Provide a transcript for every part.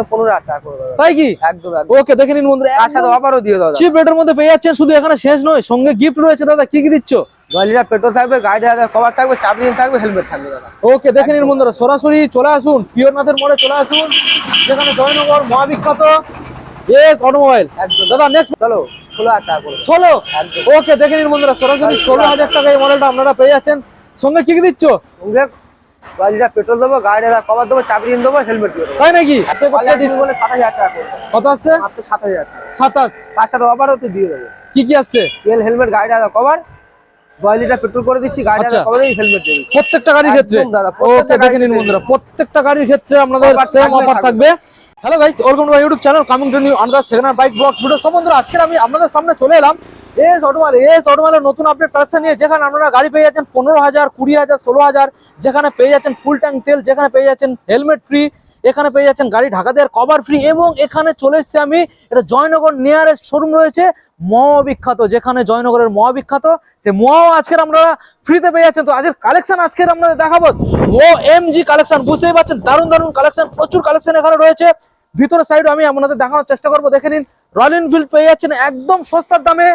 একদম পনেরো হাজার টাকা করে দেবো তাই কি? একদম একদম। ওকে দেখে নিন বন্ধুরা তার সাথে অফারও দিয়ে দাদা। চিপ রেটের মধ্যে পেয়ে যাচ্ছেন শুধু এখানে শেষ নয় সঙ্গে গিফট রয়েছে দাদা কি কি দিচ্ছ? দশ পেট্রোল থাকবে গাড়ি কভার থাকবে চাবি থাকবে হেলমেট থাকবে দাদা। ওকে দেখে নিন বন্ধুরা সরাসরি চলে আসুন পিওরনাথের মোড়ে চলে আসুন যেখানে জয়নগর মহাবিখ্যাত এস অটোমোবাইল একদম। দাদা নেক্সট চলো ষোলো হাজার টাকা করে ষোলো? ওকে দেখে নিন বন্ধুরা সরাসরি ষোলো হাজার টাকা এই মডেলটা আপনারা পেয়ে যাচ্ছেন। সঙ্গে কি কি দিচ্ছ? লিটার পেট্রোল দেবো গাড়ি কভার দেবো চাবি দেবো হেলমেট দেবো। তাই নাকি? বলে সাত হাজার টাকা করে। কত আসছে? মাত্র সাত হাজার সাতাশ। অফারও দিয়ে দেবো। কি কি আসছে? তেল হেলমেট গাড়ি কভার লিটার পেট্রোল করে দিচ্ছি গাড়ি হাজার আচ্ছা। কভার হেলমেট দিয়ে দিচ্ছি। প্রত্যেকটা গাড়ির ক্ষেত্রে? ওকে প্রত্যেকটা দেখে নিন গাড়ির বন্ধুরা প্রত্যেকটা গাড়ির ক্ষেত্রে আপনাদের Offer সেম থাকবে, অফার থাকবে। থাকবে। Hello guys welcome YouTube channel coming to new second bike blog video সব বন্ধুরা আজকে আমি আপনাদের সামনে চলে এলাম। এস অটোমাল, এস অটোমালের নতুন আপডেট কালেকশন নিয়ে যেখানে আপনারা গাড়ি পেয়ে যাচ্ছেন পনেরো হাজার, কুড়ি হাজার, ষোলো হাজার, যেখানে পেয়ে যাচ্ছেন ফুল ট্যাঙ্ক তেল, যেখানে পেয়ে যাচ্ছেন হেলমেট ফ্রি এখানে পেয়ে যাচ্ছেন গাড়ি ঢাকা দেওয়ার কভার ফ্রি এবং এখানে চলে এসেছি আমি, এটা জয়নগর নিয়ারেস্ট শোরুম রয়েছে, মহাবিখ্যাত, যেখানে জয়নগরের মহাবিখ্যাত, সে মহাও আজকের আমরা ফ্রিতে পেয়ে যাচ্ছেন। তো আজকের কালেকশন আজকের আপনাদের দেখাবো ও এম জি কালেকশন বুঝতেই পারছেন, দারুণ দারুণ কালেকশন প্রচুর কালেকশন এখানে রয়েছে। ভিতরের সাইড আমি আপনাদের দেখানোর চেষ্টা করব, দেখে নিন রয়্যাল এনফিল্ড পেয়ে যাচ্ছেন একদম সস্তার দামে।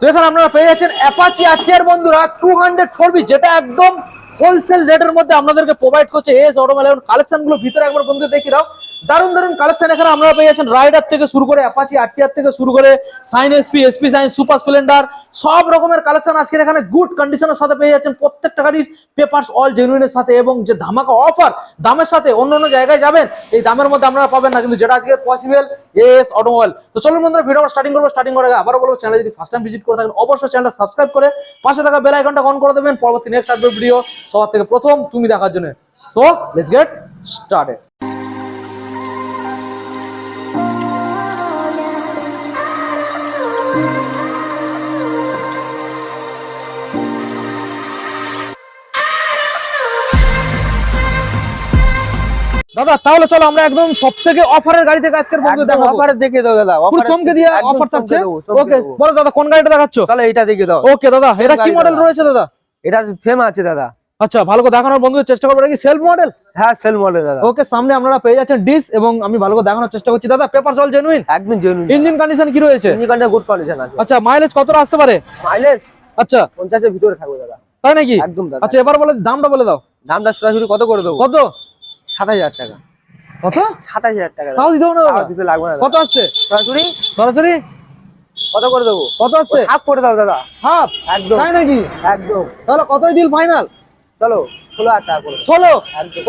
তো এখন আপনারা পেয়ে যাচ্ছেন অ্যাপাচি আর বন্ধুরা টু হান্ড্রেড ফোর বি যেটা একদম হোলসেল রেটের মধ্যে আপনাদেরকে প্রোভাইড করছে এস অটোমেল এখন কালেকশনগুলো ভিতরে একবার বন্ধু দেখি দাও। দারুণ দারুণ কালেকশন এখানে আপনারা পেয়ে যাচ্ছেন। রাইডার থেকে শুরু করে অ্যাপাচি আরটিআর থেকে শুরু করে Shine SP SP Shine Super Splendor সব রকমের কালেকশন আজকের এখানে গুড কন্ডিশনের সাথে পেয়ে যাচ্ছেন। প্রত্যেকটা গাড়ির পেপারস অল জেনুইনের সাথে এবং যে ধামাকা অফার দামের সাথে অন্য অন্য জায়গায় যাবেন, এই দামের মধ্যে আপনারা পাবেন না। কিন্তু যেটা আজকে পসিবল এস অটোমোবাইল তো চলুন বন্ধুরা ভিডিও স্টার্টিং করব স্টার্টিং করার আগে আবারও বলব চ্যানেল যদি ফার্স্ট টাইম ভিজিট করে থাকেন, অবশ্যই চ্যানেলটা সাবস্ক্রাইব করে পাশে থাকা বেল আইকনটা অন করে দেবেন। পরবর্তী নেক্সট আপডেট ভিডিও সবার থেকে প্রথম, তুমি দেখার জন্য। তো লেটস গেট স্টার্টেড দাদা তাহলে চলো আমরা একদম সব থেকে অফারের গাড়ি থেকে আজকের বন্ধু দেখো অফারে দেখে দাও দাদা পুরো চমকে দিয়ে অফার থাকছে? ওকে বলো দাদা কোন গাড়িটা দেখাচ্ছ? তাহলে এটা দেখে দাও। ওকে দাদা এটা কি মডেল রয়েছে দাদা? এটা ফেম আছে দাদা। আচ্ছা ভালো করে দেখানোর বন্ধুদের চেষ্টা করব এটা কি সেলফ মডেল হ্যাঁ সেল মডেল দাদা। ওকে সামনে আপনারা পেয়ে যাচ্ছেন ডিস এবং আমি ভালো করে দেখানোর চেষ্টা করছি। দাদা পেপার জল জেনুইন একদম জেনুইন ইঞ্জিন কন্ডিশন কি রয়েছে? ইঞ্জিনটা গুড কন্ডিশন আছে। আচ্ছা মাইলেজ কতটা আসতে পারে? মাইলেজ আচ্ছা। পঞ্চাশের ভিতরে থাকবে দাদা। তাই নাকি? একদম দাদা। আচ্ছা এবার বলে দামটা বলে দাও। দামটা সরাসরি কত করে দেবো? কত? সাতাশ হাজার টাকা। কত? সাতাশ হাজার টাকা। তাও দিতে হবে না দিতে লাগবে না কত আসছে? সরাসরি? সরাসরি? কত করে দেবো? কত আসছে? হাফ করে দাও দাদা। হাফ? একদম। তাই নাকি? একদম। তাহলে কতই ডিল ফাইনাল চলো ষোলো হাজার টাকা করে ষোলো?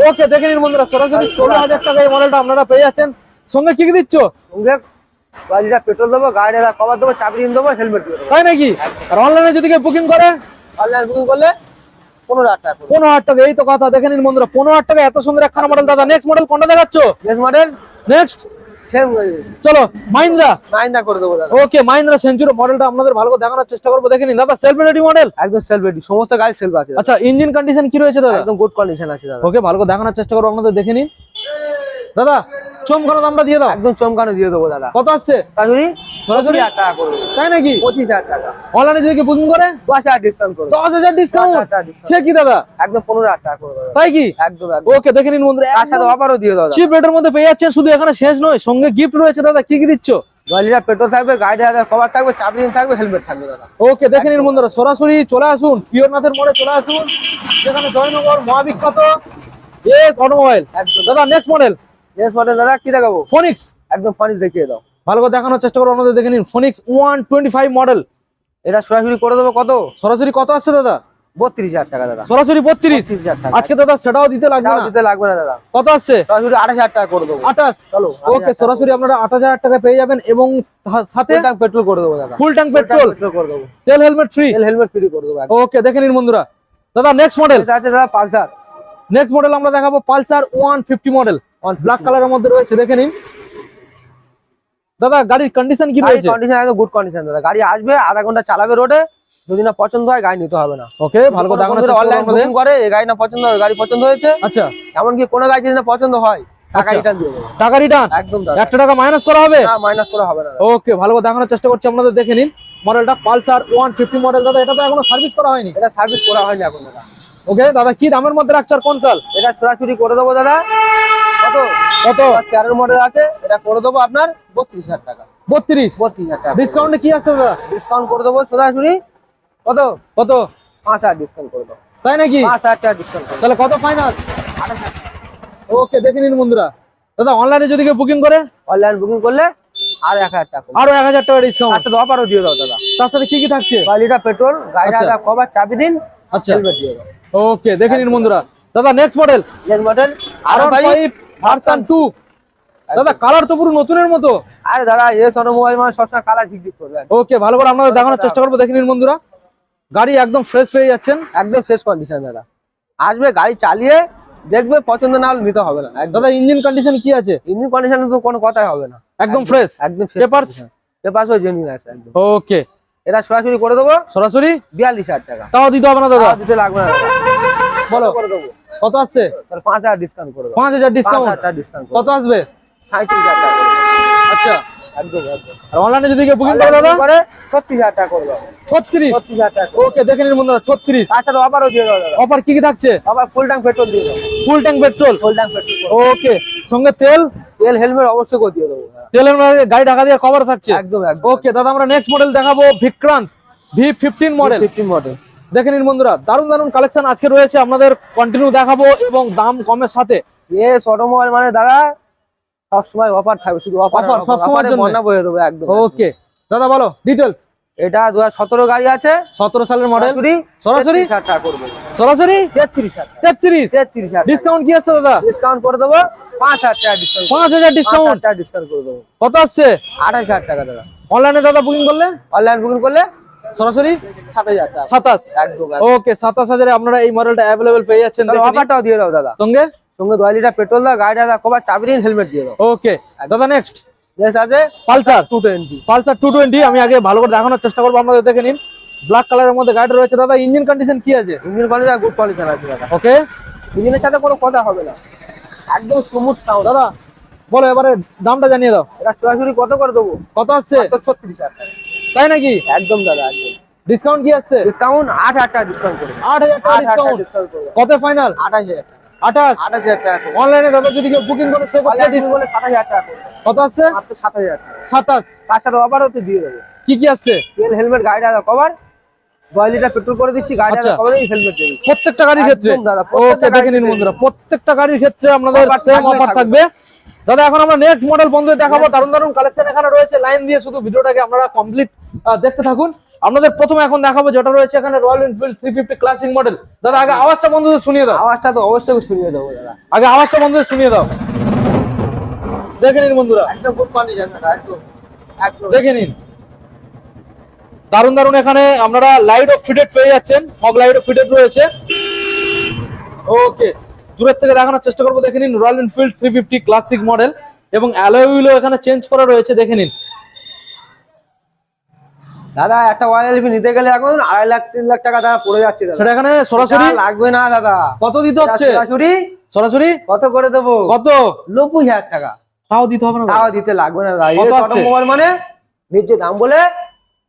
ওকে দেখে নিন বন্ধুরা সরাসরি ষোলো হাজার টাকা এই মডেলটা আপনারা পেয়ে যাচ্ছেন। সঙ্গে কি কি দিচ্ছ? সঙ্গে লিটার পেট্রোল দেবো গাড়ি হাজার কভার দেবো চাবি দেবো হেলমেট দেবো। তাই নাকি? আর অনলাইনে যদি কেউ বুকিং করে? অনলাইন বুকিং করলে পনেরো হাজার টাকা পনেরো হাজার টাকা এই তো কথা দেখে নিন বন্ধুরা পনেরো হাজার টাকা এত সুন্দর একখানা মডেল দাদা নেক্সট মডেল কোনটা দেখাচ্ছ? নেক্সট মডেল নেক্সট চলো করে দেবো দাদা। ওকে মাহিন্দ্রা সেঞ্চুরি মডেলটা আপনাদের ভালো করে দেখানোর চেষ্টা করব দেখে নিন দাদা সেলফ রেডি মডেল একদম সেলফ রেডি সমস্ত গাড়ি সেলফ আছে আচ্ছা ইঞ্জিন কন্ডিশন কি রয়েছে দাদা? একদম গুড কন্ডিশন আছে দাদা। ওকে ভালো করে দেখানোর চেষ্টা করব আপনাদের দেখে নিন। দাদা চমকানো দামটা দিয়ে দাও। একদম চমকানো দিয়ে দেবো দাদা। কত আসছে? সরাসরি সরাসরি? পঁচিশ টাকা তাই নাকি? পঁচিশ হাজার টাকা। অনলাইনে যদি বুকিং করে? দশ হাজার ডিসকাউন্ট করে দেবো। দশ হাজার ডিসকাউন্ট সে কি দাদা? একদম পনেরো হাজার টাকা করে দেবো। তাই কি? একদম ওকে দেখে নিন বন্ধুরা। তার সাথে অফারও দিয়ে দাও দাদা। চিপ রেটের মধ্যে পেয়ে যাচ্ছেন শুধু এখানে শেষ নয় সঙ্গে গিফট রয়েছে দাদা। কি কি দিচ্ছ? লিটার পেট্রোল থাকবে গাড়ি হাজার কভার থাকবে চাবি থাকবে হেলমেট থাকবে দাদা। ওকে দেখে নিন বন্ধুরা সরাসরি চলে আসুন পিওরনাথের মোড়ে চলে আসুন যেখানে জয়নগর মহাবিখ্যাত। এস অটোমোবাইল একদম। দাদা নেক্সট মডেল নেক্সট মডেল দাদা কি দেখাবো? ফোনিক্স একদম ফানিস দেখিয়ে দাও। ভালো করে দেখানোর চেষ্টা করব আমাদের দেখে নিন। Phoenix one twenty five model এটা সরাসরি করে দেবো কত? সরাসরি কত আসছে দাদা? বত্রিশ হাজার টাকা দাদা। সরাসরি বত্রিশ? টাকা। আজকে দাদা সেটাও দিতে লাগবে না। দিতে লাগবে না দাদা। কত আসছে? সরাসরি আঠাশ হাজার টাকা করে দেবো। আঠাশ। চলো ওকে সরাসরি আপনারা আঠাশ হাজার টাকা পেয়ে যাবেন এবং সাথে পেট্রোল করে দেবো দাদা। ফুল ট্যাঙ্ক পেট্রোল করে দেবো। তেল হেলমেট ফ্রি তেল হেলমেট ফ্রি করে দেবো। ওকে দেখে নিন বন্ধুরা। দাদা নেক্সট মডেল আছে দাদা পালসার। নেক্সট মডেল আমরা দেখাবো Pulsar one fifty model black কালারের মধ্যে রয়েছে দেখে নিন। দাদা গাড়ির কন্ডিশন কি রয়েছে? কন্ডিশন একদম গুড কন্ডিশন দাদা। গাড়ি আসবে আধা ঘণ্টা চালাবে রোডে যদি না পছন্দ হয় গাড়ি নিতে হবে না। ওকে ভালো করে চেষ্টা অনলাইন। বুকিং করে এই গাড়ি না পছন্দ হয় গাড়ি পছন্দ হয়েছে। আচ্ছা। এমনকি কোনো গাড়ি যদি না পছন্দ হয় টাকা আচ্ছা। রিটার্ন দিয়ে দেবো। টাকা রিটার্ন একদম দাদা। একটা টাকা মাইনাস করা হবে? না মাইনাস করা হবে না ওকে ভালো করে দেখানোর চেষ্টা করছি আপনাদের দেখে নিন। মডেলটা পালসার ওয়ান ফিফটি মডেল দাদা এটা তো এখনও সার্ভিস করা হয়নি। এটা সার্ভিস করা হয়নি এখন দাদা। ওকে দাদা কি দামের মধ্যে রাখছো আর কোন সাল এটা সরাসরি করে দেবো দাদা। কত? কত? তেরোর মডেল আছে এটা করে দেবো আপনার বত্রিশ হাজার টাকা। বত্রিশ? বত্রিশ হাজার টাকা। ডিসকাউন্টে কি আছে দাদা? ডিসকাউন্ট করে দেবো সোজাসুরি কত? কত? পাঁচ হাজার ডিসকাউন্ট করে দেবো। তাই নাকি? পাঁচ হাজার টাকা ডিসকাউন্ট তাহলে কত ফাইনাল? ওকে দেখে নিন বন্ধুরা। দাদা অনলাইনে যদি কেউ বুকিং করে? অনলাইন বুকিং করলে আর এক হাজার টাকা। আরও এক হাজার টাকা ডিসকাউন্ট সাথে অফারও দিয়ে দাও দাদা। তার সাথে কি কি থাকছে? লিটার পেট্রোল গাড়িটা আচ্ছা। কভার চাবি দিন আচ্ছা। দিয়ে দাও। ওকে দেখে নিন বন্ধুরা। দাদা নেক্সট মডেল এর মডেল আরও ভাই ফাইভ ভার্সন টু দাদা কালার তো পুরো নতুনের মতো। আরে দাদা এস অটোমোবাইল মানে সবসময় কালা ঝিকঝিক করবে ওকে ভালো করে আপনাদের দেখানোর চেষ্টা করব। দেখে নিন বন্ধুরা। গাড়ি একদম ফ্রেশ পেয়ে যাচ্ছেন। একদম ফ্রেশ কন্ডিশন দাদা। আসবে গাড়ি চালিয়ে দেখবে পছন্দ না হলে নিতে হবে না। দাদা ইঞ্জিন কন্ডিশন কি আছে? ইঞ্জিন কন্ডিশনে তো কোনো কথাই হবে না। একদম ফ্রেশ একদম Papers? পেপারসও জেনুইন আছে একদম। ওকে এটা সরাসরি করে দেবো। সরাসরি? বিয়াল্লিশ হাজার টাকা। তাও দিতে হবে না দাদা? দিতে লাগবে না। বলো করে দেবো। কত আসছে? পাঁচ হাজার ডিসকাউন্ট করে পাঁচ হাজার ডিসকাউন্ট ডিসকাউন্ট কত আসবে? সাঁত্রিশ হাজার টাকা আচ্ছা। অনলাইনে যদি বুকিং করে দাদা? করে ছত্রিশ হাজার টাকা ছত্রিশ? ছত্রিশ হাজার টাকা ওকে দেখে নিন বন্ধুরা ছত্রিশ। দেবো। তার সাথে অফারও দিয়ে দেবো অফার কি কি থাকছে? আবার ফুল ট্যাঙ্ক পেট্রোল দিয়ে দেবো। Full tank petrol full tank petrol okay সঙ্গে তেল? তেল হেলমেট অবশ্যই করে দিয়ে দেবো। তেল তেলের মধ্যে গাড়ি ঢাকা দিয়ে কভার থাকছে? একদম একদম। ওকে দাদা আমরা নেক্সট মডেল দেখাবো Vikrant V fifteen model fifteen model দেখে নিন বন্ধুরা দারুণ দারুণ কালেকশন আজকে রয়েছে আপনাদের কন্টিনিউ দেখাবো এবং দাম কমের সাথে। এস অটোমোবাইল মানে দাদা সবসময় অফার থাকবে শুধু অফার Offer, সব সময়ের জন্য। মনে বয়ে দেবো একদম ওকে দাদা বলো ডিটেলস এটা দু হাজার সতেরো গাড়ি আছে। সতেরো সালের মডেল সরাসরি সরাসরি? তেত্রিশ তেত্রিশ তেত্রিশ? ডিসকাউন্ট কি আছে দাদা? ডিসকাউন্ট করে দেবো। পাঁচ হাজার টাকা ডিসকাউন্ট পাঁচ হাজার ডিসকাউন্ট ডিসকাউন্ট করে দেবো। কত আসছে? আঠাশ হাজার টাকা দাদা। অনলাইনে দাদা বুকিং করলে? অনলাইন বুকিং করলে সরাসরি? সাতাশ ওকে সাতাশ? হাজারে আপনারা এই মডেলটা অ্যাভেলেবেল পেয়ে যাচ্ছেন অফারটাও দিয়ে দাও দাদা। সঙ্গে? সঙ্গে দু লিটার পেট্রোল দাও গাড়িটা দাও কবার চাবি হেলমেট দিয়ে দাও। ওকে দাদা নেক্সট আছে পালসার। পালসার আমি আগে ভালো করে দেখানোর চেষ্টা করব আপনাদের দেখে নিন। ব্ল্যাক কালারের মধ্যে গাড়িটা রয়েছে। দাদা ইঞ্জিন কন্ডিশন কি আছে? ইঞ্জিন কোয়ালিটি গুড কোয়ালিটি আছে দাদা। ওকে। ইঞ্জিনের সাথে কোনো কথা হবে না। একদম স্মুথ সাউন্ড দাদা বলো এবারে দামটা জানিয়ে দাও। এটা সরাসরি কত করে দেবো? কত আসছে? ছত্রিশ তাই নাকি? একদম দাদা একদম। ডিসকাউন্ট কি আসছে? ডিসকাউন্ট আট হাজার টাকা ডিসকাউন্ট করে। আট হাজার টাকা আট ডিসকাউন্ট কত ফাইনাল আঠাশ হাজার আঠাশ? আঠাশ হাজার টাকা অনলাইনে দাদা যদি কেউ বুকিং করে সে সাতাশ হাজার টাকা কত সাত হাজার সাতাশ। তার সাথে অফারও তো দিয়ে দেবো। কি কি তেল হেলমেট কভার দশ লিটার পেট্রোল করে দিচ্ছি আচ্ছা। কভার হেলমেট দিয়ে দিচ্ছি। প্রত্যেকটা গাড়ির ক্ষেত্রে? দাদা, ওকে প্রত্যেকটা দেখে নিন বন্ধুরা প্রত্যেকটা গাড়ির ক্ষেত্রে আপনাদের সেম থাকবে, অফার থাকবে। দাদা এখন আমরা নেক্সট মডেল বন্ধু দেখাবো। দারুণ দারুণ কালেকশন এখানে রয়েছে। লাইন দিয়ে শুধু ভিডিওটাকে আপনারা কমপ্লিট দেখতে থাকুন। আপনাদের প্রথমে এখন দেখাবো যেটা রয়েছে এখানে Royal Enfield three fifty classic model দাদা আগে আওয়াজটা বন্ধুদের শুনিয়ে দাও। আওয়াজটা তো অবশ্যই শুনিয়ে দেবো দাদা। আগে আওয়াজটা বন্ধুদের শুনিয়ে দাও। দেখে নিন বন্ধুরা। একদম গুড কন্ডিশন দাদা একদম একদম। দেখে নিন। দারুণ দারুণ এখানে আপনারা লাইট অফ ফিটেড পেয়ে যাচ্ছেন। ফগ লাইট অফ ফিটেড রয়েছে। ওকে দূরের থেকে দেখানোর চেষ্টা করব। দেখে নিন Royal Enfield three fifty classic model এবং অ্যালয় হুইলও এখানে চেঞ্জ করা রয়েছে। দেখে নিন। দাদা একটা ওয়ান এলপি নিতে গেলে এখন আড়াই লাখ তিন লাখ টাকা দাদা পড়ে যাচ্ছে সেটা এখানে সরাসরি লাগবে না দাদা। কত দিতে হচ্ছে? সরাসরি? সরাসরি? কত করে দেবো? কত? নব্বই হাজার টাকা। তাও দিতে হবে না তাও দিতে লাগবে না দাদা। মোবাইল মানে নিচে দাম বলে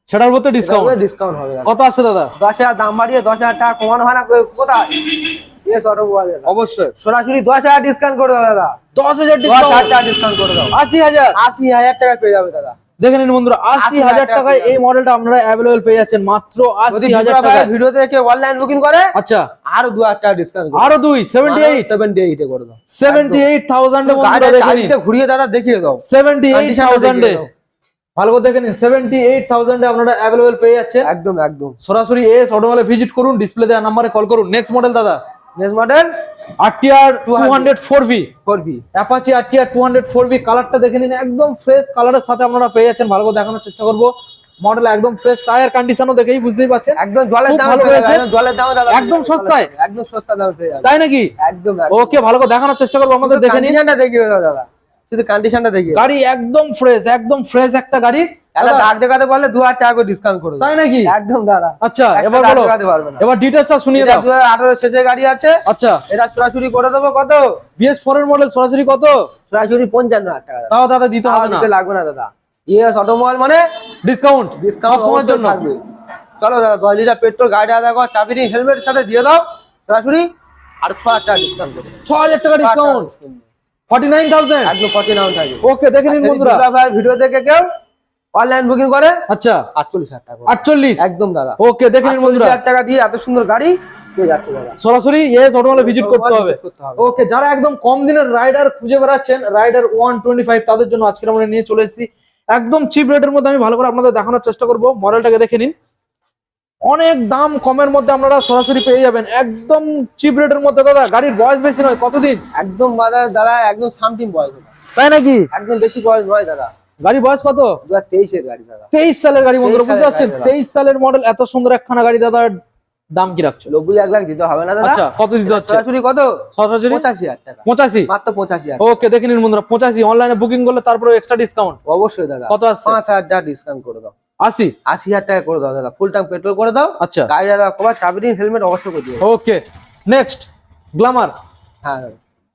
সেটার উপর ডিসকাউন্ট ডিসকাউন্ট হবে কত আসছে দাদা? দশ হাজার দাম বাড়িয়ে দশ হাজার টাকা কমানো হয় না কোথায়? অবশ্যই। সরাসরি দশ হাজার ডিসকাউন্ট করে দাও দাদা। দশ হাজার ডিসকাউন্ট করে দাও। আশি হাজার? আশি হাজার টাকা পেয়ে যাবে দাদা। দেখে নিন বন্ধুরা আশি 80,000 হাজার টাকায় এই মডেলটা আপনারা অ্যাভেলেবেল পেয়ে যাচ্ছেন মাত্র আশি হাজার টাকায়। ভিডিও থেকে অনলাইন বুকিং করে আচ্ছা। আরও দু হাজার টাকা ডিসকাউন্ট আরও দুই সেভেন্টি এইট সেভেন্টি এইটে করে দাও। সেভেন্টি এইট থাউজেন্ড ঘুরিয়ে দাদা দেখিয়ে দাও। সেভেন্টি এইট থাউজেন্ডে ভালো করে দেখে নিন সেভেন্টি এইট থাউজেন্ডে আপনারা অ্যাভেলেবেল পেয়ে যাচ্ছেন। একদম একদম। সরাসরি এস অটোমলে ভিজিট করুন ডিসপ্লে দেওয়া নাম্বারে কল করুন। নেক্সট মডেল দাদা। Next model RTR two hundred four V four B Apache RTR two hundred four V কালারটা দেখে নিন একদম ফ্রেশ কালারের সাথে আপনারা পেয়ে যাচ্ছেন ভালো করে দেখানোর চেষ্টা করব। মডেল একদম ফ্রেশ টায়ার কন্ডিশনও দেখেই বুঝতেই পারছেন একদম জলের দামে ভালো হয়েছে। জলের দামে দাদা। একদম সস্তায়? একদম সস্তা দামে পেয়ে যাবে তাই নাকি? একদম ওকে ভালো করে দেখানোর চেষ্টা করব আমাদের দেখে নিন। কন্ডিশনটা দেখিয়ে দাও দাদা। শুধু কন্ডিশনটা দেখিয়ে দাও। গাড়ি একদম ফ্রেশ একদম ফ্রেশ একটা গাড়ি। একটা দাগ দেখাতে পারলে দু হাজার টাকা করে ডিসকাউন্ট করে তাই নাকি? একদম দাদা। আচ্ছা এবার বলো। এবার ডিটেলসটা শুনিয়ে দাও। দু হাজার আঠারো শেষে গাড়ি আছে। আচ্ছা। এটা সরাসরি করে দেবো কত? বিএস ফোর এর মডেল সরাসরি কত? সরাসরি পঞ্চান্ন হাজার টাকা তাও দাদা দিতে হবে না। দিতে লাগবে না দাদা। ইএস অটোমোবাইল মানে ডিসকাউন্ট ডিসকাউন্ট সময়ের জন্য। থাকবে। চলো দাদা দশ লিটার পেট্রোল গাড়িটা দেখো চাবি রিং হেলমেটের সাথে দিয়ে দাও। সরাসরি আর ছ হাজার টাকা ডিসকাউন্ট করে ছ হাজার টাকা ডিসকাউন্ট ফর্টি নাইন থাউজেন্ড একদম ফর্টি নাইন থাউজেন্ড ওকে দেখে নিন বন্ধুরা। ভিডিও দেখে কেউ অনলাইন বুকিং করে আচ্ছা। আটচল্লিশ হাজার টাকা। আটচল্লিশ? একদম দাদা। ওকে দেখে নিন বন্ধুরা। হাজার টাকা দিয়ে এত সুন্দর গাড়ি পেয়ে যাচ্ছে দাদা। সরাসরি এস অটোমলে ভিজিট করতে হবে। ওকে যারা একদম কম দিনের রাইডার খুঁজে বেড়াচ্ছেন রাইডার ওয়ান টোয়েন্টি ফাইভ তাদের জন্য আজকে আমরা নিয়ে চলে এসেছি। একদম চিপ রেটের মধ্যে আমি ভালো করে আপনাদের দেখানোর চেষ্টা করব। মডেলটাকে দেখে নিন। অনেক দাম কমের মধ্যে আপনারা সরাসরি পেয়ে যাবেন। একদম চিপ রেটের মধ্যে দাদা গাড়ির বয়স বেশি নয় কতদিন? একদম দাদা দাদা একদম সামথিং বয়স তাই নাকি? একদম বেশি বয়স নয় দাদা। গাড়ির বয়স কত? দু হাজার তেইশের গাড়ি দাদা। তেইশ সালের গাড়ি বন্ধুরা বুঝতে পারছেন? তেইশ সালের মডেল এত সুন্দর একখানা গাড়ি দাদা দাম কি রাখছো? নব্বই এক লাখ দিতে হবে না দাদা। আচ্ছা কত দিতে হচ্ছে? সরাসরি কত? সরাসরি? পঁচাশি হাজার টাকা। পঁচাশি? মাত্র পঁচাশি হাজার ওকে দেখে নিন বন্ধুরা পঁচাশি। অনলাইনে বুকিং করলে তারপরে এক্সট্রা ডিসকাউন্ট অবশ্যই দাদা। কত আসছে? পাঁচ হাজার টাকা ডিসকাউন্ট করে দাও। আশি? আশি হাজার টাকা করে দাও দাদা। ফুল ট্যাঙ্ক পেট্রোল করে দাও। আচ্ছা। গাড়ি দাদা কবার চাবি দিন হেলমেট অবশ্যই করে দিও। ওকে নেক্সট গ্লামার হ্যাঁ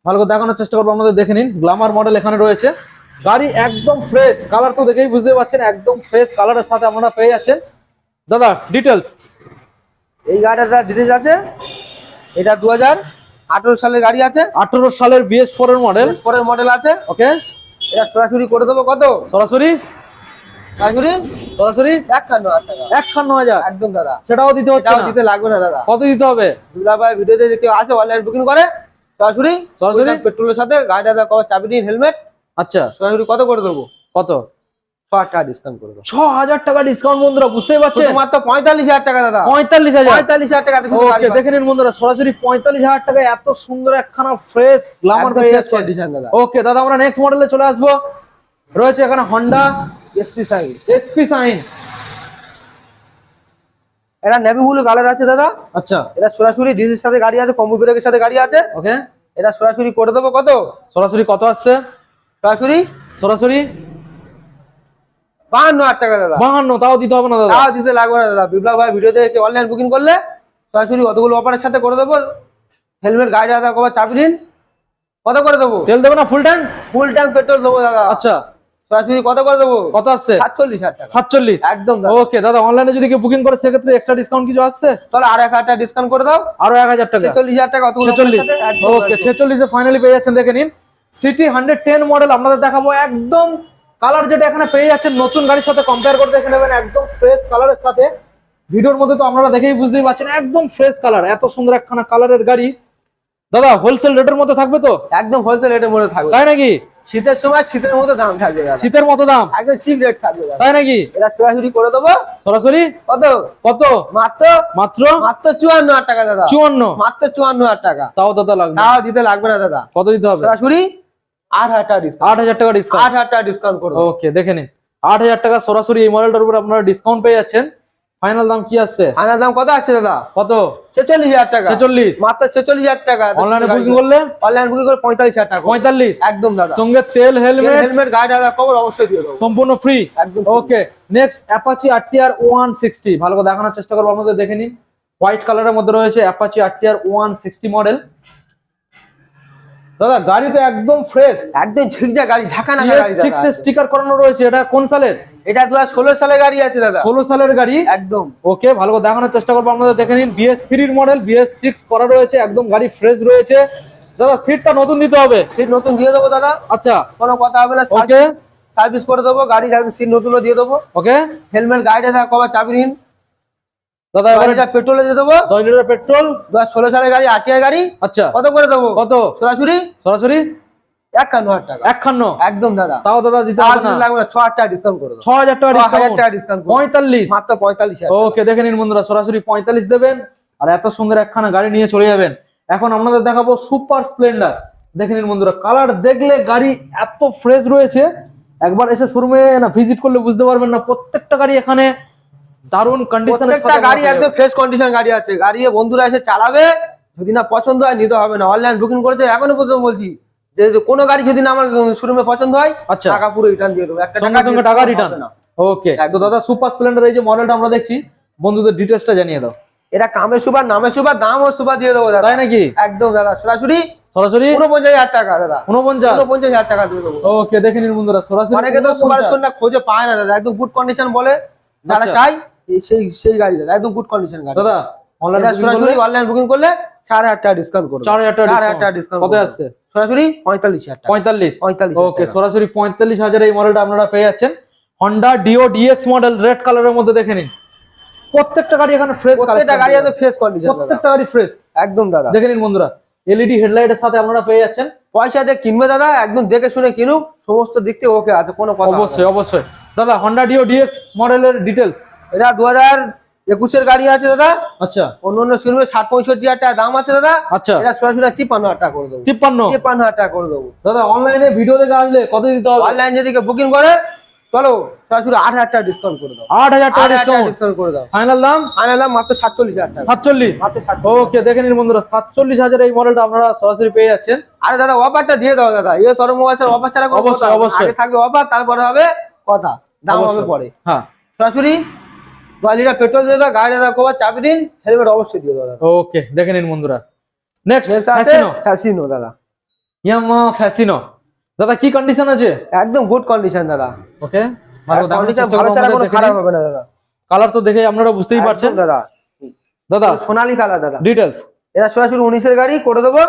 ভালো করে দেখানোর চেষ্টা করব আমাদের দেখে নিন। গ্লামার মডেল এখানে রয়েছে। গাড়ি একদম ফ্রেশ কালার তো দেখেই বুঝতে পারছেন একদম ফ্রেশ কালারের সাথে আপনারা পেয়ে যাচ্ছেন। দাদা ডিটেলস এই গাড়িটা দাদা ডিটেলস আছে এটা দু আঠেরো সালের গাড়ি আছে। আঠারো সালের বিএস ফোর এর মডেল পরের মডেল আছে। ওকে এটা সরাসরি করে দেবো কত? সরাসরি? সরাসরি? সরাসরি? একান্ন হাজার একান্ন হাজার। একদম দাদা। সেটাও দিতে হচ্ছে। দিতে লাগবে না দাদা। কত দিতে হবে? দুলাভাই ভিডিওতে যে কেউ আসে অনলাইন বুকিং করে সরাসরি সরাসরি? পেট্রোলের সাথে গাড়িটা দাদা কবার চাবি দিন হেলমেট আচ্ছা। সরাসরি কত করে দেবো? কত? টাকা ডিসকাউন্ট করে দেবো। ছ হাজার টাকা ডিসকাউন্ট বন্ধুরা বুঝতেই পারছেন? শুধুমাত্র পঁয়তাল্লিশ হাজার টাকা দাদা। পঁয়তাল্লিশ হাজার? পঁয়তাল্লিশ হাজার টাকা দেখে নিন বন্ধুরা সরাসরি পঁয়তাল্লিশ হাজার টাকায় এত সুন্দর একখানা ফ্রেশ গ্লামার যাচ্ছে। দাদা। ওকে দাদা আমরা নেক্সট মডেলে চলে আসব। রয়েছে এখানে Honda SP Shine SP Shine এটা নেভি ব্লু কালার আছে দাদা। আচ্ছা। এটা সরাসরি ডিজের সাথে গাড়ি আছে কম্বো ব্রেকের সাথে গাড়ি আছে। ওকে এটা সরাসরি করে দেবো কত? সরাসরি কত আসছে? সরাসরি? সরাসরি? বাহান্ন হাজার টাকা দাদা। বাহান্ন তাও দিতে হবে না দাদা। তাও দিতে লাগবে না দাদা। বিপ্লব ভাই ভিডিও দেখে অনলাইন বুকিং করলে সরাসরি অতগুলো অফারের সাথে করে দেবো? হেলমেট গাড়ি দাদা কবার চাবি দিন কত করে দেবো? তেল দেবে না full tank full tank petrol দেবো দাদা। আচ্ছা। সরাসরি কত করে দেবো? কত আসছে? সাতচল্লিশ হাজার টাকা। সাতচল্লিশ? একদম ওকে দাদা অনলাইনে যদি কেউ বুকিং করে সেক্ষেত্রে এক্সট্রা ডিসকাউন্ট কিছু আসছে? তাহলে আর এক হাজার টাকা ডিসকাউন্ট করে দাও। আরও এক হাজার টাকা। ছেচল্লিশ হাজার টাকা ওকে ছেচল্লিশে। ফাইনালি পেয়ে যাচ্ছেন দেখে নিন। সিটি হান্ড্রেড টেন মডেল আপনাদের দেখাবো। একদম কালার যেটা এখানে পেয়ে যাচ্ছেন নতুন গাড়ির সাথে কম্পেয়ার করে দেখে নেবেন একদম ফ্রেশ কালারের সাথে। ভিডিওর মধ্যে তো আপনারা দেখেই বুঝতেই পারছেন একদম ফ্রেশ কালার এত সুন্দর একখানা কালারের গাড়ি। দাদা হোলসেল রেটের মধ্যে থাকবে তো? একদম হোলসেল রেটের মধ্যে থাকবে। তাই নাকি? শীতের সময় শীতের মধ্যে দাম থাকবে দাদা। শীতের মতো দাম? একদম চিপ রেট থাকবে তাই নাকি? এটা সরাসরি করে দেবো। সরাসরি? কত? কত? মাত্র? মাত্র? মাত্র চুয়ান্ন হাজার টাকা দাদা। চুয়ান্ন? মাত্র চুয়ান্ন হাজার টাকা। তাও দাদা লাগবে তাও দিতে লাগবে না দাদা। কত দিতে হবে? সরাসরি? আট হাজার টাকা ডিসকাউন্ট আট হাজার টাকা ডিসকাউন্ট আট হাজার টাকা ডিসকাউন্ট করব। ওকে দেখে নিন। আট হাজার টাকা সরাসরি এই মডেলটার উপর আপনারা ডিসকাউন্ট পেয়ে যাচ্ছেন। ফাইনাল দাম কি আনার দাম কত আসছে দাদা? কত? টাকা। ছেচল্লিশ। মাত্র ছেচল্লিশ হাজার টাকা। অনলাইনে বুকিং করলে? অনলাইন বুকিং টাকা। পঁয়তাল্লিশ। একদম দাদা। সঙ্গে তেল হেলমেট হেলমেট গাড়ি দাদা কবর অবশ্যই দিয়ে সম্পূর্ণ ফ্রি একদম ওকে নেক্সট অ্যাপাচি আরটিআর ভালো করে দেখানোর চেষ্টা করব। আপনাদের দেখে নিন। হোয়াইট কালারের মধ্যে রয়েছে অ্যাপাচি আরটিআর মডেল দাদা গাড়ি তো একদম ফ্রেশ একদম ঝিকঝা গাড়ি ঝাঁকা না গাড়ি সিক্স এর স্টিকার করানো রয়েছে এটা কোন সালের? এটা দু ষোলো সালে গাড়ি আছে দাদা। ষোলো সালের গাড়ি? একদম। ওকে ভালো করে দেখানোর চেষ্টা করব আপনাদের দেখে নিন। বিএস থ্রির মডেল বিএস সিক্স করা রয়েছে একদম গাড়ি ফ্রেশ রয়েছে। দাদা সিটটা নতুন দিতে হবে। সিট নতুন দিয়ে দেবো দাদা। আচ্ছা। কোনো কথা হবে না ওকে সার্ভিস করে দেবো গাড়ি সিট নতুনও দিয়ে দেবো। ওকে হেলমেট গাড়িটা দাদা কবার চাবি নিন। দাদা এবারে পেট্রোলে দিয়ে দেবো। দশ লিটার পেট্রোল। দু ষোলো সালের গাড়ি আটিয়ার গাড়ি। আচ্ছা। কত করে দেবো? কত? সরাসরি? সরাসরি? একান্ন হাজার টাকা। একদম দাদা। তাও দাদা দিতে লাগবে না ছ হাজার টাকা ডিসকাউন্ট করে ছ হাজার টাকা ছ হাজার টাকা ডিসকাউন্ট পঁয়তাল্লিশ। মাত্র পঁয়তাল্লিশ ওকে দেখে নিন বন্ধুরা সরাসরি পঁয়তাল্লিশ দেবেন। আর এত সুন্দর একখানা গাড়ি নিয়ে চলে যাবেন। এখন আপনাদের দেখাবো সুপার স্প্লেন্ডার। দেখে নিন বন্ধুরা কালার দেখলে গাড়ি এত ফ্রেশ রয়েছে। একবার এসে শোরুমে না ভিজিট করলে বুঝতে পারবেন না প্রত্যেকটা গাড়ি এখানে দারুণ কন্ডিশনের প্রত্যেকটা গাড়ি একদম ফ্রেশ কন্ডিশন গাড়ি আছে। গাড়ি বন্ধুরা এসে চালাবে যদি না পছন্দ হয় নিতে হবে না। অনলাইন বুকিং করেছে এখনও পর্যন্ত বলছি যে কোনো গাড়ি যদি না আমার শোরুমে পছন্দ হয় আচ্ছা। টাকা পুরো রিটার্ন দিয়ে দেবো। একটা সঙ্গে সঙ্গে টাকা রিটার্ন ওকে তো দাদা সুপার স্প্লেন্ডার এই যে মডেলটা আমরা দেখছি বন্ধুদের ডিটেলসটা জানিয়ে দাও। এটা কামে সুপার নামে সুপার দাম ও সুপার দিয়ে দেবো দাদা। তাই নাকি? একদম দাদা সরাসরি? সরাসরি? উনপঞ্চাশ হাজার টাকা দাদা। উনপঞ্চাশ উনপঞ্চাশ হাজার টাকা দিয়ে দেবো। ওকে দেখে নিন বন্ধুরা সরাসরি অনেকে তো সুপার 49 স্টোনটা খোঁজে পায় না দাদা একদম গুড কন্ডিশন বলে যারা আচ্ছা। চাই সেই সেই গাড়ি দাদা একদম গুড কন্ডিশন গাড়ি দাদা অনলাইন বুকিং করলে? চার হাজার টাকা ডিসকাউন্ট চার হাজার টাকা ডিসকাউন্ট কত আসছে? সরাসরি? পঁয়তাল্লিশ হাজার পঁয়তাল্লিশ। পঁয়তাল্লিশ ওকে সরাসরি পঁয়তাল্লিশ হাজার এই মডেলটা আপনারা পেয়ে যাচ্ছেন। Honda Dio DX model red কালারের মধ্যে দেখে নিন। প্রত্যেকটা গাড়ি এখানে ফ্রেশ প্রত্যেকটা গাড়ি ফ্রেশ কন্ডিশন প্রত্যেকটা গাড়ি ফ্রেশ একদম দাদা। দেখে নিন বন্ধুরা এলইডি হেডলাইটের সাথে আপনারা পেয়ে যাচ্ছেন। পয়সা দিয়ে কিনবে দাদা একদম দেখে শুনে কিনুক। সমস্ত দিক থেকে ওকে আছে কোনো কথা অবশ্যই অবশ্যই। দাদা হন্ডা ডিও ডিএক্স মডেলের ডিটেলস এটা দু হাজার একুশের গাড়ি আছে দাদা। আচ্ছা। অন্য অন্য শোরুমে ষাট পঁয়ষট্টি হাজার টাকা দাম আছে দাদা। আচ্ছা। এটা সরাসরি তিপ্পান্ন হাজার টাকা করে দেবো। তিপ্পান্ন? তিপ্পান্ন হাজার টাকা করে দেবো। দাদা অনলাইনে ভিডিও দেখে আসলে কত দিতে হবে? অনলাইন যদি বুকিং করে চলো সরাসরি আট হাজার টাকা ডিসকাউন্ট করে দাও। আট হাজার আট টাকা ডিসকাউন্ট করে দাও। ফাইনাল দাম? ফাইনাল দাম মাত্র সাতচল্লিশ হাজার টাকা। সাতচল্লিশ? মাত্র ওকে দেখে নিন বন্ধুরা সাতচল্লিশ হাজার এই মডেলটা আপনারা সরাসরি পেয়ে যাচ্ছেন। আরে দাদা অফারটা দিয়ে দাও দাদা। ইয়ে সরম মোবাইল অফার ছাড়া অবশ্যই। অবশ্যই। আগে থাকবে অফার তারপরে হবে কথা। দাম হবে পরে। হ্যাঁ। সরাসরি দশ লিটার পেট্রোল দিয়ে দাও গাড়ি দাদা কবার চাবি দিন হেলমেট অবশ্যই দিয়ে দাও ওকে দেখে নিন বন্ধুরা। নেক্সট ফ্যাসিনো ফ্যাসিনো দাদা। ইয়ামা ফ্যাসিনো দাদা কি কন্ডিশন আছে? একদম গুড কন্ডিশন দাদা। ওকে ভালো কন্ডিশন ভালো ছাড়া কোনো খারাপ হবে না দাদা। কালার তো দেখে আপনারা বুঝতেই পারছেন। দাদা। দাদা। সোনালি কালার দাদা। এটা সরাসরি উনিশের গাড়ি করে দেবো।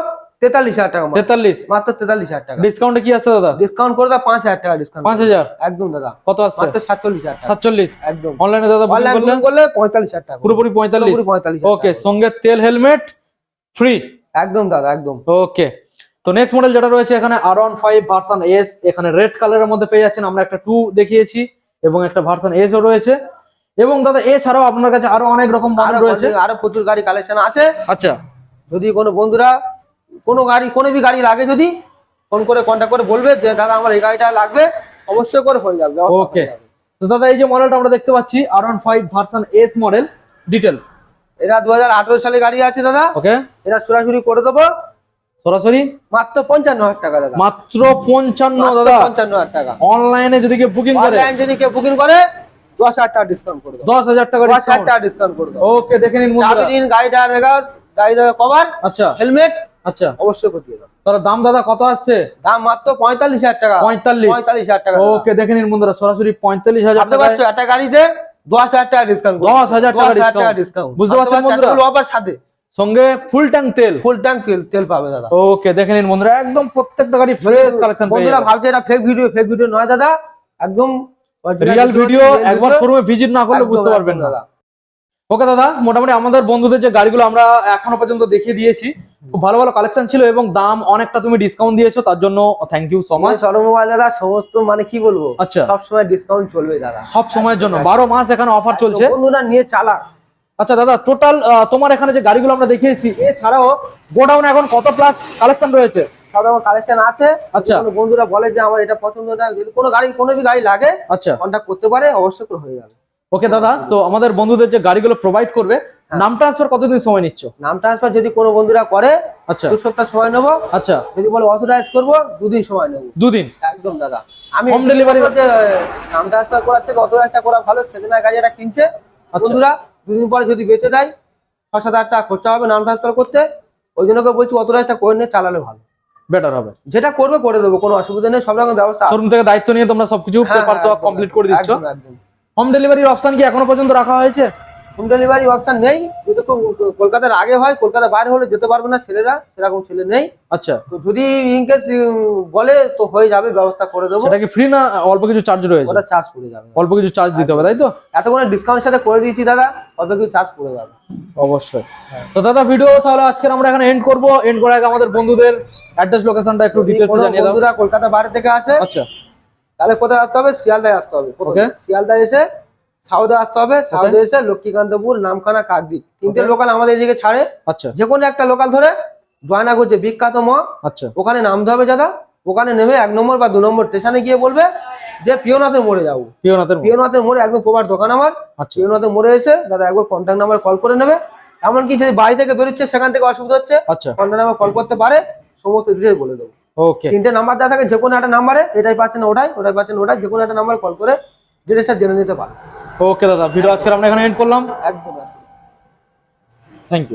তেতাল্লিশ হাজার টাকা তেতাল্লিশ? মাত্র তেতাল্লিশ হাজার টাকা। ডিসকাউন্টে কি আছে দাদা? ডিসকাউন্ট করে দাও পাঁচ হাজার টাকা ডিসকাউন্ট পাঁচ হাজার? একদম দাদা। কত মাত্র সাতচল্লিশ হাজার সাতচল্লিশ? একদম। অনলাইনে দাদা অনলাইন করলে? পঁয়তাল্লিশ হাজার টাকা। পুরোপুরি পঁয়তাল্লিশ? পঁয়তাল্লিশ ওকে সঙ্গে তেল হেলমেট ফ্রি একদম দাদা একদম। ওকে তো নেক্সট মডেল যেটা রয়েছে এখানে আর ওয়ান ফাইভ ভার্সন এস এখানে রেড কালারের মধ্যে পেয়ে যাচ্ছেন। আমরা একটা টু দেখিয়েছি এবং একটা ভার্সন এস ও রয়েছে। এবং দাদা এছাড়াও আপনার কাছে আরও অনেক রকম মডেল রয়েছে। আরও প্রচুর গাড়ি কালেকশন আছে। আচ্ছা। যদি কোনো বন্ধুরা কোনো গাড়ি কোনো বি গাড়ি লাগে যদি ফোন করে কন্ট্যাক্ট করে বলবে যে দাদা আমার এই গাড়িটা লাগবে। অবশ্যই করে হয়ে যাবে ওকে তো দাদা এই যে মডেলটা আমরা দেখতে পাচ্ছি আর one five version S model details এরা দু সালে গাড়ি আছে দাদা। ওকে এটা সরাসরি করে দেবো। সরাসরি? মাত্র পঞ্চান্ন হাজার টাকা দাদা। মাত্র পঞ্চান্ন দাদা। পঞ্চান্ন হাজার টাকা। অনলাইনে যদি কেউ বুকিং করে। অনলাইন যদি কেউ বুকিং করে দশ হাজার টাকা ডিসকাউন্ট করে দশ হাজার টাকা দশ হাজার ডিসকাউন্ট টাকা ডিসকাউন্ট করে ওকে দেখে নিন গাড়িটা দেখা গাড়ি দাদা কভার আচ্ছা। হেলমেট আচ্ছা। অবশ্যই করে দিয়ে দাও। তাহলে দাম দাদা কত আসছে? দাম মাত্র পঁয়তাল্লিশ হাজার টাকা। পঁয়তাল্লিশ। পঁয়তাল্লিশ হাজার টাকা। ওকে দেখে নিন বন্ধুরা সরাসরি পঁয়তাল্লিশ হাজার টাকা একটা গাড়িতে দশ হাজার টাকা ডিসকাউন্ট 10,000 টাকা ডিসকাউন্ট বুঝতে পারছেন বন্ধুরা? অফার সাথে সঙ্গে ফুল ট্যাঙ্ক তেল। ফুল ট্যাঙ্ক তেল তেল পাবে দাদা। ওকে দেখে নিন বন্ধুরা একদম প্রত্যেকটা গাড়ি ফ্রেশ কালেকশন বন্ধুরা ভাবছে এটা ফেক ভিডিও ফেক ভিডিও নয় দাদা। একদম রিয়াল ভিডিও একবার শোরুমে ভিজিট না করলে বুঝতে পারবেন দাদা। ওকে দাদা মোটামুটি আমাদের বন্ধুদের যে গাড়িগুলো আমরা এখনও পর্যন্ত দেখিয়ে দিয়েছি খুব ভালো ভালো কালেকশন ছিল এবং দাম অনেকটা তুমি ডিসকাউন্ট দিয়েছ তার জন্য থ্যাংক ইউ সো মাচ আমার সরমোবাইল দাদা সমস্ত মানে কি বলব? আচ্ছা। সব সময় ডিসকাউন্ট চলবে দাদা। সব সময়ের জন্য। বারো মাস এখানে অফার চলছে। বন্ধুরা নিয়ে চালা। আচ্ছা দাদা টোটাল তোমার এখানে যে গাড়িগুলো আমরা দেখিয়েছি এছাড়াও গোডাউন এখন কত প্লাস কালেকশন রয়েছে? রকম কালেকশন আছে। আচ্ছা। কোনো বন্ধুরা বলে যে আমার এটা পছন্দ না যদি কোনো গাড়ি কোনো গাড়ি লাগে আচ্ছা। কন্ট্যাক্ট করতে পারে অবশ্যই হয়ে যাবে। ওকে দাদা তো আমাদের বন্ধুদের যে গাড়িগুলো প্রোভাইড করবে নাম ট্রান্সফার কতদিন সময় নিচ্ছ? নাম ট্রান্সফার যদি কোনো বন্ধুরা করে আচ্ছা। দু সপ্তাহ সময় নেব। আচ্ছা। যদি বলে অথরাইজ করব দুদিন সময় নেব। দুদিন? একদম দাদা। আমি delivery- বলব যে নাম ট্রান্সফার করার থেকে অথরাইজটা করা ভালো। হ্যান্ড গাড়ি একটা কিনছে। আচ্ছা। বন্ধুরা দুদিন পরে যদি বেঁচে দেয় ছ সাত হাজার টাকা খরচা হবে নাম ট্রান্সফার করতে। ওই জন্য বলছি অথরাইজটা করে নিয়ে চালালে ভালো। বেটার হবে। যেটা করবে করে দেবো কোনো অসুবিধা নেই। সব রকম ব্যবস্থা আছে। শোরুম থেকে দায়িত্ব নিয়ে তোমরা সবকিছু হ্যাঁ, পেপার হ্যাঁ, সব কমপ্লিট করে দিচ্ছ। একদম। হোম ডেলিভারির অপশন কি এখনও পর্যন্ত রাখা হয়েছে? হোম ডেলিভারি অপশন নেই। যদি কলকাতার আগে হয় কলকাতা বাইরে হলে যেতে পারবে না ছেলেরা সেরকম ছেলে নেই। আচ্ছা। তো যদি ইনকেস বলে তো হয়ে যাবে ব্যবস্থা করে দেবো। সেটা কি ফ্রি না অল্প কিছু চার্জ রয়েছে? ওটা চার্জ পড়ে যাবে। অল্প কিছু চার্জ দিতে হবে তাই তো? এতক্ষণ ডিসকাউন্টের সাথে করে দিয়েছি দাদা। অল্প কিছু চার্জ পড়ে যাবে। অবশ্যই। তো দাদা ভিডিও তাহলে আজকে আমরা এখানে এন্ড করব। এন্ড করার আগে আমাদের বন্ধুদের অ্যাড্রেস লোকেশনটা একটু যদি ডিটেলস জানিয়ে দাও। বন্ধুরা কলকাতা বাইরে থেকে আসে আচ্ছা। তাহলে কোথায় আসতে হবে? শিয়ালদায় আসতে হবে। শিয়ালদায় এসে সাউদে আসতে হবে। সাউদে এসে লক্ষ্মীকান্তপুর নামখানা কাকদ্বীপ। তিনটে লোকাল আমাদের এদিকে ছাড়ে। আচ্ছা। যে কোনো একটা লোকাল ধরে জয়না করছে বিখ্যাত ম আচ্ছা। ওখানে নামতে হবে দাদা। ওখানে নেমে এক নম্বর বা দু নম্বর স্টেশনে গিয়ে বলবে যে পিওনাথের মোড়ে যাব পিওনাথের মোড়। পিওনাথের মোড়ে একদম প্রবার দোকান আমার। আচ্ছা। পিওনাথের মোড়ে এসে দাদা একবার কন্ট্যাক্ট নাম্বার কল করে নেবে। এমনকি যদি বাড়ি থেকে বেরোচ্ছে সেখান থেকে অসুবিধা হচ্ছে। আচ্ছা। কন্ট্যাক্ট নাম্বার কল করতে পারে। সমস্ত ডিটেল বলে দেবো। ওকে তিনটে নাম্বার দেওয়া থাকে যে কোনো একটা নাম্বারে এটাই পাচ্ছেন ওটাই ওটাই পাচ্ছেন ওটাই যে কোনো একটা নাম্বার কল করে ডিটেলসটা জেনে নিতে পারেন। ওকে দাদা ভিডিও আজকে আমরা এখানে এন্ড করলাম। একদম একদম। Thank you